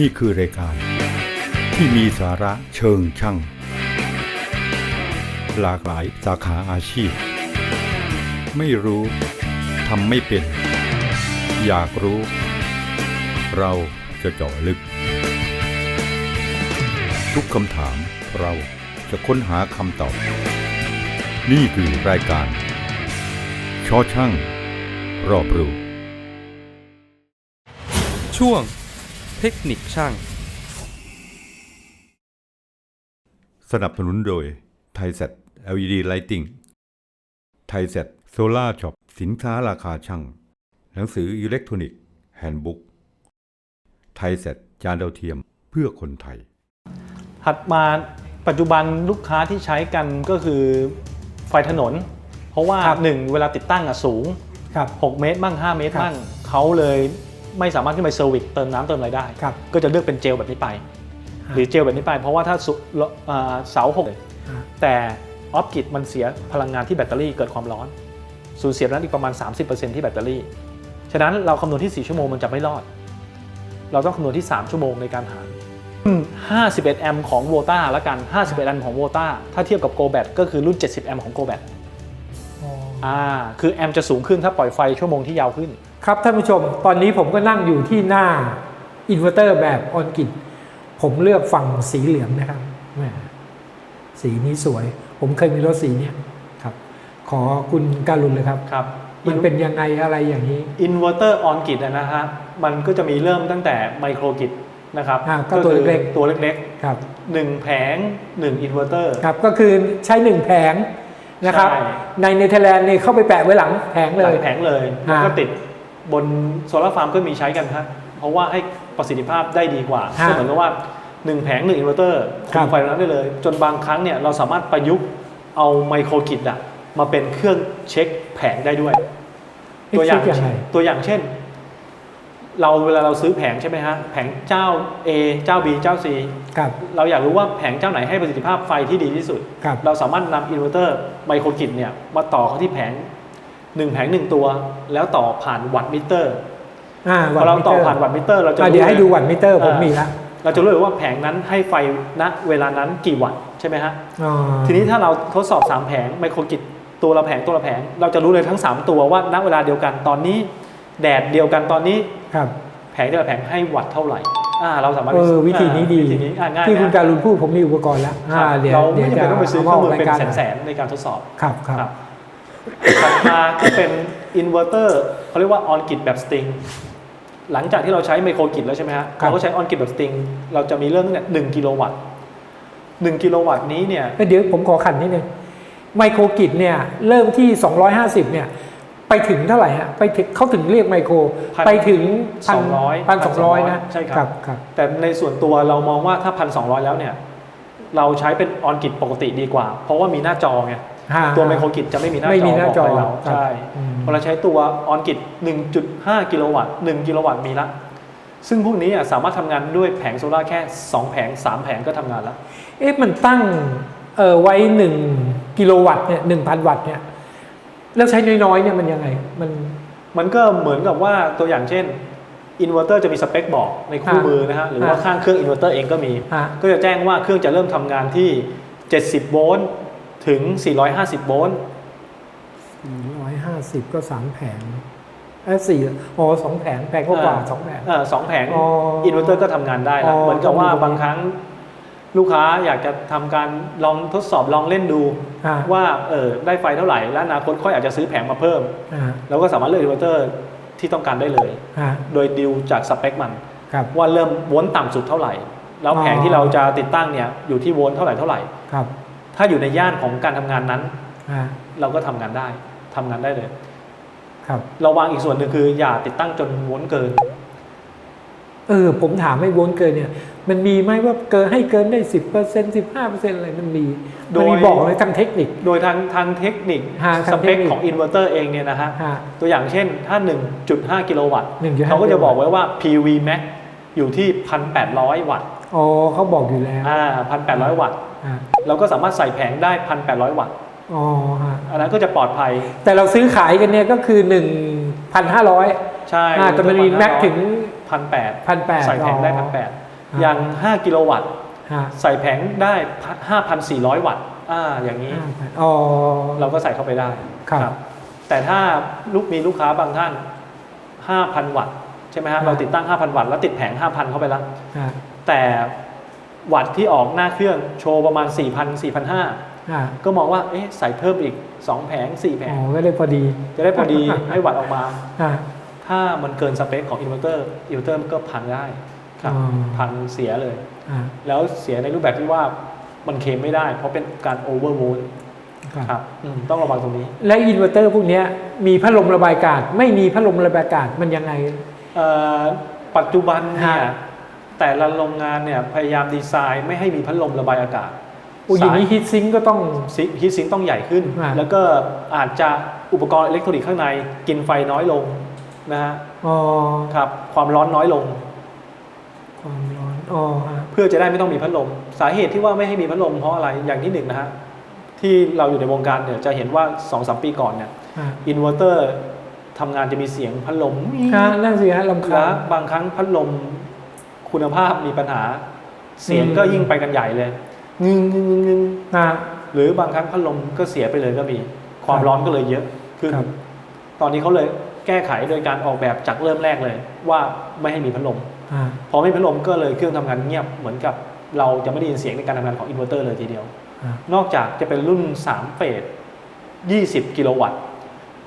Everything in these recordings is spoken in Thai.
นี่คือรายการ ที่มีสาระเชิงช่าง หลากหลายสาขาอาชีพ ไม่รู้ทำไม่เป็น อยากรู้ เราจะเจาะลึก ทุกคำถามเราจะค้นหาคำตอบ นี่คือรายการชอช่าง รอบรู้ช่วง เทคนิคช่าง สนับสนุนโดยไทยเซ็ต LED Lighting ไทยเซ็ตโซลาร์ช็อปสินค้าราคาช่าง หนังสืออิเล็กทรอนิกส์แฮนด์บุ๊กไทยเซ็ตจานดาวเทียมเพื่อคนไทย ถัดมาปัจจุบันลูกค้าที่ใช้กันก็คือไฟถนน เพราะว่าครับหนึ่งเวลาติดตั้งอะสูงครับ6เมตรบ้าง 5 เมตรครับบ้างเขาเลย ไม่สามารถขึ้นไปเซอร์วิสเติมน้ำเติมอะไรได้ ครับก็จะเลือกเป็นเจลแบบนี้ไป หรือเจลแบบนี้ไป เพราะว่าถ้าสุอ่าเสาหกอ่าแต่ออฟกิดมันเสียพลังงานที่แบตเตอรี่เกิดความร้อนสูญเสียนั้นอีกประมาณ 30%ที่แบตเตอรี่ ฉะนั้นเราคำนวณที่ 4 ชั่วโมงมันจะไม่รอด เราต้องคำนวณที่ 3 ชั่วโมงในการหารอืม51 แอมป์ของโวตาละกัน 51 แอมป์ของโวตาถ้าเทียบกับโกแบตก็คือรุ่น 70 แอมป์ของโกแบต อ๋ออ่า คือแอมป์จะสูงขึ้นถ้าปล่อยไฟชั่วโมงที่ยาวขึ้น ครับท่านผู้ชม ตอนนี้ผมก็นั่งอยู่ที่หน้าอินเวอร์เตอร์แบบออนกิดผมเลือกฝั่งสีเหลืองนะครับแหมสีนี้สวย ผมเคยมีรถสีเนี้ยครับ ขอคุณการุณเลยครับครับ มันเป็นยังไงอะไรอย่างนี้อินเวอร์เตอร์ออนกิดนะฮะมันก็จะมีเริ่มตั้งแต่ไมโครกิดนะครับอ่าก็ตัวเล็กๆคือตัวเล็กครับๆ1แผง1อินเวอร์เตอร์ครับก็คือใช้หนึ่งแผงนะครับใช่ในเนเธอร์แลนด์นี่เข้าไปแปะไว้หลังแผงเลยแผงเลยอ่าแล้วก็ติด บนโซลาร์ฟาร์มก็มีใช้กันฮะเพราะว่าให้ประสิทธิภาพได้ดีกว่าฮะก็เหมือนกับว่า1แผง1อินเวอร์เตอร์ครัคุบมไฟตรงนั้นได้เลย จนบางครั้งเนี่ยเราสามารถประยุกต์เอาไมโครกิดอะมาเป็นเครื่องเช็คแผงได้ด้วย เอ๊ะตัวอย่างคิดยังไง ตัวอย่างเช่น เราเวลาเราซื้อแผงใช่ไหมฮะแผงเจ้า A เจ้า B เจ้า C ครับ เราอยากรู้ว่าแผงเจ้าไหนให้ประสิทธิภาพไฟที่ดีที่สุด ครับ เราสามารถนำอินเวอร์เตอร์ไมโครกิดเนี่ยมาต่อเข้าที่แผง 1แผง1ตัว แล้วต่อผ่านวัตต์มิเตอร์อ่าพอเราต่อผ่านวัตต์มิเตอร์เราจะอ่ารู้เดี๋ยวให้ลดูวัตต์มิเตอร์ผมอ่ามีมีแล้วเราจะรู้เลยว่าแผงนั้นให้ไฟณเวลานั้นกี่วัตต์ใช่ไหมฮะอ๋อทีนี้ถ้าเราทดสอบ 3 แผงไมโครกิดตัวละแผงตัวละแผง เราจะรู้เลยทั้ง 3 ตัวว่าณเวลาเดียวกันตอนนี้ แดดเดียวกันตอนนี้ครับแผงแต่ละแผงให้วัตต์เท่าไหร่อ่าเราสามารถเออวิธีนี้ดีวิธีนี้อ่าง่ายที่คุณนะการุณพูดผมมีอุปกรณ์แล้วครับอ่าเดี๋ยวเราเดี๋ไม่ยวจำเป็นต้องไปซื้อเครื่องมือเป็นารแสนๆในการทดสอบครับครับครับถัด มาก็เป็นอินเวอร์เตอร์เขาเรียกว่าออนกิดแบบสตริงหลังจากที่เราใช้ไมโครกิดแล้วใช่ไหมฮะครับเราก็ใช้ออนกิดแบบสตริงเราจะมีเรื่องตั้งแต่หนึ่งกิโลวัตต์หนึ่งกิโลวัตต์นี้เนี่ยเอ้ยเดี๋ยวผมขอขันนิดนึงไมโครกิดเนี่ยเริ่มที่ 250 เนี่ย ไปถึงเท่าไหร่ฮะไปถึงเขาถึงเรียกไมโครพันไปถึงสองร้อยพันสองร้อยนะใช่ครับครับ แต่ในส่วนตัวเรามองว่าถ้าพันสองแล้วเนี่ย เราใช้เป็นออนกิดปกติดีกว่า เพราะว่ามีหน้าจอไงอ่า ตัวไมโครกิดจะไม่มีหน้าไม่จอมีหน้าจอบอกไปเราครับใช่อืมพอเราใช้ตัวออนกิด1.5 กิโลวัตต์1กิโลวัตต์มีละ ซึ่งพวกนี้อะสามารถทำงานด้วยแผงโซลาร์แค่ 2 แผง 3 แผงก็ทำงานแล้ว เอ๊ะมันตั้งเออไว้หนึ่งกิโลวัตต์เนี่ยหนึ่งพันวัตต์เนี่ยแล้วใช้น้อยๆเนี่ยมันยังไงมันมันก็เหมือนกับว่าตัวอย่างเช่นอินเวอร์เตอร์จะมีสเปคบอกในคู่อ่ามือนะฮะหรือว่าอ่าข้างเครื่องอินเวอร์เตอร์เองก็มีฮะก็จะแจ้งว่าเครื่องจะเริ่มทำงานที่ 70 โวลต์ ถึง 450 โวลต์ร้อยห้าสิบก็สามแผงเอ้สี่อ๋อสองแผงแผงก็กว่าสองแผงเอ่อสองแผงอ๋ออิอินเวอร์เตอร์ก็ทำงานได้แล้ว อ๋อ เหมือนกับว่าต้องดูบางครั้งลูกค้าอยากจะทำการลองทดสอบลองเล่นดู อ่าว่าเออได้ไฟเท่าไหร่ แล้วอนาคตค่อยอาจจะซื้อแผงมาเพิ่ม อ่าแล้วก็สามารถเลือกอินเวอร์เตอร์ที่ต้องการได้เลย อ่าโดยดิวจากสเปคมัน ครับ ว่าเริ่มโวลต์ต่ำสุดเท่าไหร่ แล้วอ๋อแผงที่เราจะติดตั้งเนี่ยอยู่ที่โวลต์เท่าไหร่เท่าไหร่ ครับ ถ้าอยู่ในย่านของการทำงานนั้นอ่าเราก็ทำงานได้ทำงานได้เลย ครับระวังอีกส่วนหนึ่งคือ อย่าติดตั้งจนโวลต์เกิน เออ ผมถามให้วนเกินเนี่ย มันมีไหมว่าเกินให้เกินได้สิบเปอร์เซ็นสิบห้าเปอร์เซ็นอะไรมันมีโดมันยมีบอกเลยทางเทคนิค โดยทางทางเทคนิคฮะทางสเปคเทคนิคของอินเวอร์เตอร์เองเนี่ยนะฮะฮะตัวอย่างเช่นถ้า 1.5 กิโลวัตต์1.5เขาก็จะบอกไว้ว่า PV max อยู่ที่ 1,800 วัตต์ อ๋อเขาบอกอยู่แล้วอ่า1,800วัตต์อ่าเราก็สามารถใส่แผงได้1,800วัตต์ อ๋อฮะอันนั้นก็จะปลอดภัย แต่เราซื้อขายกันเนี่ยก็คือหนึ่งพันห้าร้อยใช่อ่าแต่มันมีแม็กถึง1,800 1,800 ใส่แผงได้อ๋อ1,800อ่าอย่าง 5 กิโลวัตต์ ฮะใส่แผงได้ 5,400 วัตต์ อ่า อย่างนี้ห้าพันอ๋อ เราก็ใส่เข้าไปได้ครับ แต่ถ้าลูกมีลูกค้าบางท่าน 5,000 วัตต์ ใช่ไหมฮะเราติดตั้ง 5,000 วัตต์แล้วติดแผง 5,000 เข้าไปแล้วฮะแต่วัตต์ที่ออกหน้าเครื่องโชว์ประมาณ 4,000 4,500ฮะก็มองว่าเอ๊ะใส่เพิ่มอีก 2 แผง 4 แผอ๋งอก็เลยพอดี จะได้พอดีให้วัตต์ออกมาฮะถ้ามันเกินสเปคของอินเวอร์เตอร์อินเวอร์เตอร์มันก็พังได้ครับอ๋อพังเสียเลยฮะแล้วเสียในรูปแบบที่ว่ามันเคลมไม่ได้ เพราะเป็นการโอเวอร์โวลต์ครับครับอืมต้องระวังตรงนี้ และอินเวอร์เตอร์พวกเนี้ยมีพัดลมระบายอากาศ ไม่มีพัดลมระบายอากาศมันยังไงเอ่อ ปัจจุบันเนี่ยฮะ แต่ละโรงงานเนี่ยพยายามดีไซน์ไม่ให้มีพัดลมระบายอากาศอุยอย่างนี้ฮีทซิงก็ต้องซิฮีทซิงต้องใหญ่ขึ้นฮะแล้วก็อาจจะอุปกรณ์อิเล็กทรอนิกส์ข้างในกินไฟน้อยลงนะฮะอ๋อครับความร้อนน้อยลง ความร้อนอ๋อฮะเพื่อจะได้ไม่ต้องมีพัดลม สาเหตุที่ว่าไม่ให้มีพัดลมเพราะอะไรอย่างที่หนึ่งนะฮะที่เราอยู่ในวงการเนี่ยจะเห็นว่า2อสปีก่อนเนี่ยฮะอินเวอร์เตอร์ ทำงานจะมีเสียงพัดลมฮะนั่นสิฮะลำคาและญบางครั้งพัดลมคุณภาพมีปัญหา เสียงอืมก็ยิ่งไปกันใหญ่เลยงึงงึงงึงงึงฮะหรือบางครั้งพัดลมก็เสียไปเลยก็มี ความครับร้อนก็เลยเยอะขึ้นครับ ตอนนี้เขาเลยแก้ไขโดยการออกแบบจากเริ่มแรกเลย ว่าไม่ให้มีพัดลมฮะพอไม่มีพัดลมก็เลยเครื่องทำงานเงียบเหมือนกับ เราจะไม่ได้ยินเสียงในการทำงานของอินเวอร์เตอร์เลยทีเดียวฮะนอกจากจะเป็นรุ่น 3 เฟส 20 กิโลวัตต์พ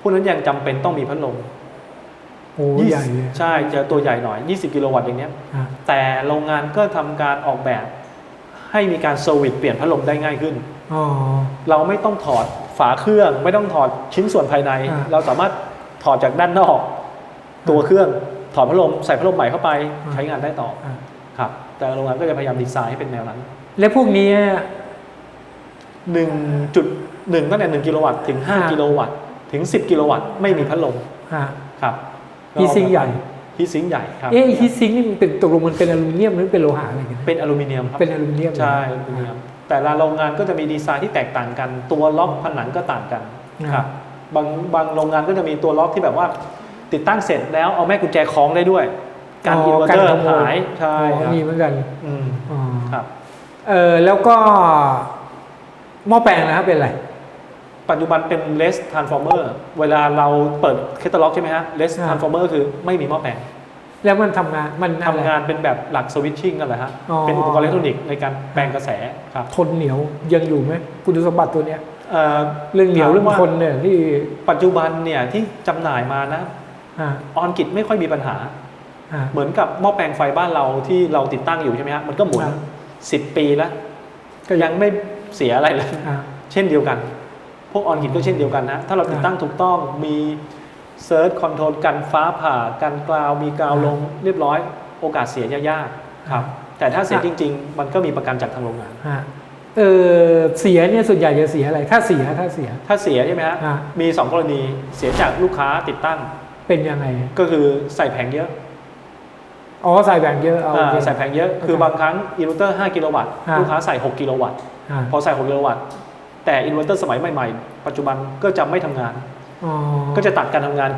วกนั้นยังจำเป็นต้องมีพัดลมโอ้ยี่ใหญ่สิบเลยใช่จะตัวใหญ่หน่อย 20 กิโลวัตต์อย่างเนี้ยฮะแต่โรงงานก็ทำการออกแบบให้มีการเซอร์วิสเปลี่ยนพัดลมได้ง่ายขึ้นอ๋อเราไม่ต้องถอดฝาเครื่อง ไม่ต้องถอดชิ้นส่วนภายในอ่าเราสามารถถอดจากด้านนอก ตัวเครื่องถอดพัดลมใส่พัดลมใหม่เข้าไปอ่าใช้งานได้ต่อฮะครับ แต่โรงงานก็จะพยายามดีไซน์ให้เป็นแนวนั้น และพวกนี้1.1ตั้งแต่1กิโลวัตต์ถึงอ่า5กิโลวัตต์ ถึง 10 กิโลวัตต์ไม่มีพัดลมฮะครับฮีทซิงค์ใหญ่ฮีทซิงค์ใหญ่ครับเอ๊ะฮีทซิงค์นี่มันเป็นตกลงมันเป็นอลูมิเนียมหรือเป็นโลหะอะไรกันนะเป็นอลูมิเนียมครับเป็นอลูมิเนียมเหรอใช่อลูมิเนียมแต่ละโรงงานก็จะมีดีไซน์ที่แตกต่างกัน ตัวล็อกผนังก็ต่างกันอ่าครับบางบางโรงงานก็จะมีตัวล็อกที่แบบว่าติดตั้งเสร็จแล้วเอาแม่กุญแจคล้องได้ด้วย การอินเวอร์เตอร์ขโมหายใช่อ๋อครับมีเหมือนกันอืมอ๋อครับเออแล้วก็หม้อแปลงนะครับเป็นอะไร ปัจจุบันเป็น less transformer เวลาเราเปิดแคตตาล็อกใช่ไหมฮะ less อ่า transformer คือไม่มีหม้อแปลงแล้วมันทำงานมันอะไร ทำงานเป็นแบบหลักสวิตชิ่งกันแหละฮะ อ๋อ เป็นอุปกรณ์อิเล็กทรอนิกส์ในการแปลงกระแสครับทนเหนียวยังอยู่ไหมคุณสมบัติตัวเนี้ย เอ่อเรื่องเหนียวถามเรื่องว่าทนเนี่ยที่ปัจจุบันเนี่ยที่จำหน่ายมานะอ่าออนกิจไม่ค่อยมีปัญหา อ่า เหมือนกับหม้อแปลงไฟบ้านเราที่เราติดตั้งอยู่ใช่ไหมฮะมันก็หมุนครับ สิบปีแล้วก็ยังไม่เสียอะไรเลย อ่า เช่นเดียวกันพ วกออนกิจก็เช่นเดียวกันนะ ถ้าเราติดตั้งถูกต้องมีเซิร์ชคอนโทรลกันฟ้าผ่ากันกราวมีกราวลงเรียบร้อยโอกาสเสียยากๆครับ แต่ถ้าเสียจริง ๆ มันก็มีประกันจากทางโรงงานอ่าเออเสียเนี่ยส่วนใหญ่จะเสียอะไร ถ้าเสียถ้าเสีย ถ้าเสียใช่ไหมฮะอ่ามีสองกรณีเสียจากลูกค้าติดตั้งเป็นยังไง ก็คือใส่แผงเยอะอ๋อใส่แบ่งเยอะเอาโอเคอ่าใส่แผงเยอะคือบางครั้งอินเวอร์เตอร์5กิโลวัตต์อ่าลูกค้าใส่ 6 กิโลวัตต์อ่าพอใส่ 6 กิโลวัตต์ แต่อินเวอร์เตอร์สมัยใหม่ๆ ปัจจุบันก็จะไม่ทำงาน อ๋อ ก็จะตัดการทำงาน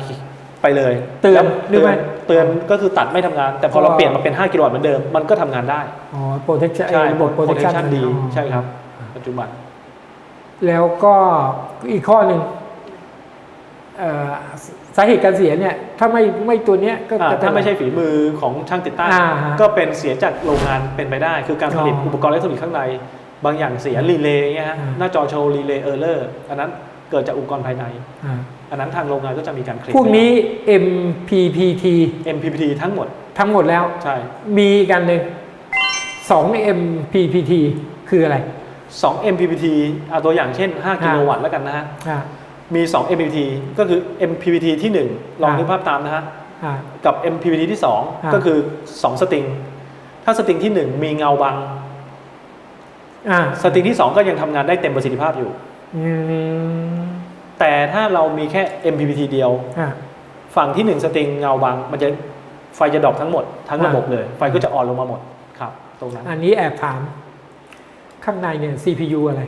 ไปเลยเตือนแล้วหรือไม่เตือนก็คือตัดไม่ทำงาน แต่พอเราเพราะว่า เปลี่ยนมาเป็น 5 กิโลวัตต์เหมือนเดิม มันก็ทำงานได้อ๋อ protection ใช่ระบบ protection protection ดีอ๋อใช่ครับ ปัจจุบัน แล้วก็อีกข้อหนึ่งเอ่อสาเหตุการเสียเนี่ย ถ้าไม่ไม่ตัวเนี้ยก็อ่าจะเป็น ถ้าไม่ใช่ฝีมือของช่างติดตั้ง อ่าฮะก็เป็นเสียจากโรงงานเป็นไปได้ คือการผลิตอ๋ออุอุปกรณ์อิเล็กทรอนิกส์ข้างใน บางอย่างเสียรีเลย์เงี้ยฮะอ่าหน้าจอโชว์รีเลย์เออร์เลอร์อันนั้นเกิดจากอุปกรณ์ภายในอ่าอันนั้นทางโรงงานก็จะมีการเคลมพวกนี้ MPPT MPPT ทั้งหมด ทั้งหมดแล้ว ใช่ มีอีกกันหนึ่งสอง MPPT คืออะไร 2 MPPT เอาตัวอย่างเช่น 5 กิโลวัตต์แล้วกันนะฮะอ่ามี 2 MPPT ก็คือ MPPT ที่ 1 ลองอ่านึกภาพตามนะฮะอ่ากับ MPPT ที่อ่า2ก็คือ 2 สตริง ถ้าสตริงที่ 1 มีเงาบัง อ่าสตริงที่ 2 ก็ยังทำงานได้เต็มประสิทธิภาพอยู่ อืมแต่ถ้าเรามีแค่ MPPT เดียว อ่า ฝั่งที่ 1 สตริงเงาบังมันจะไฟจะดรอปทั้งหมดทั้งระบบอ่าเลย ไฟก็จะอ่อนลงมาหมดครับ ตรงนั้น อันนี้แอบถาม ข้างในเนี่ย CPU อะไร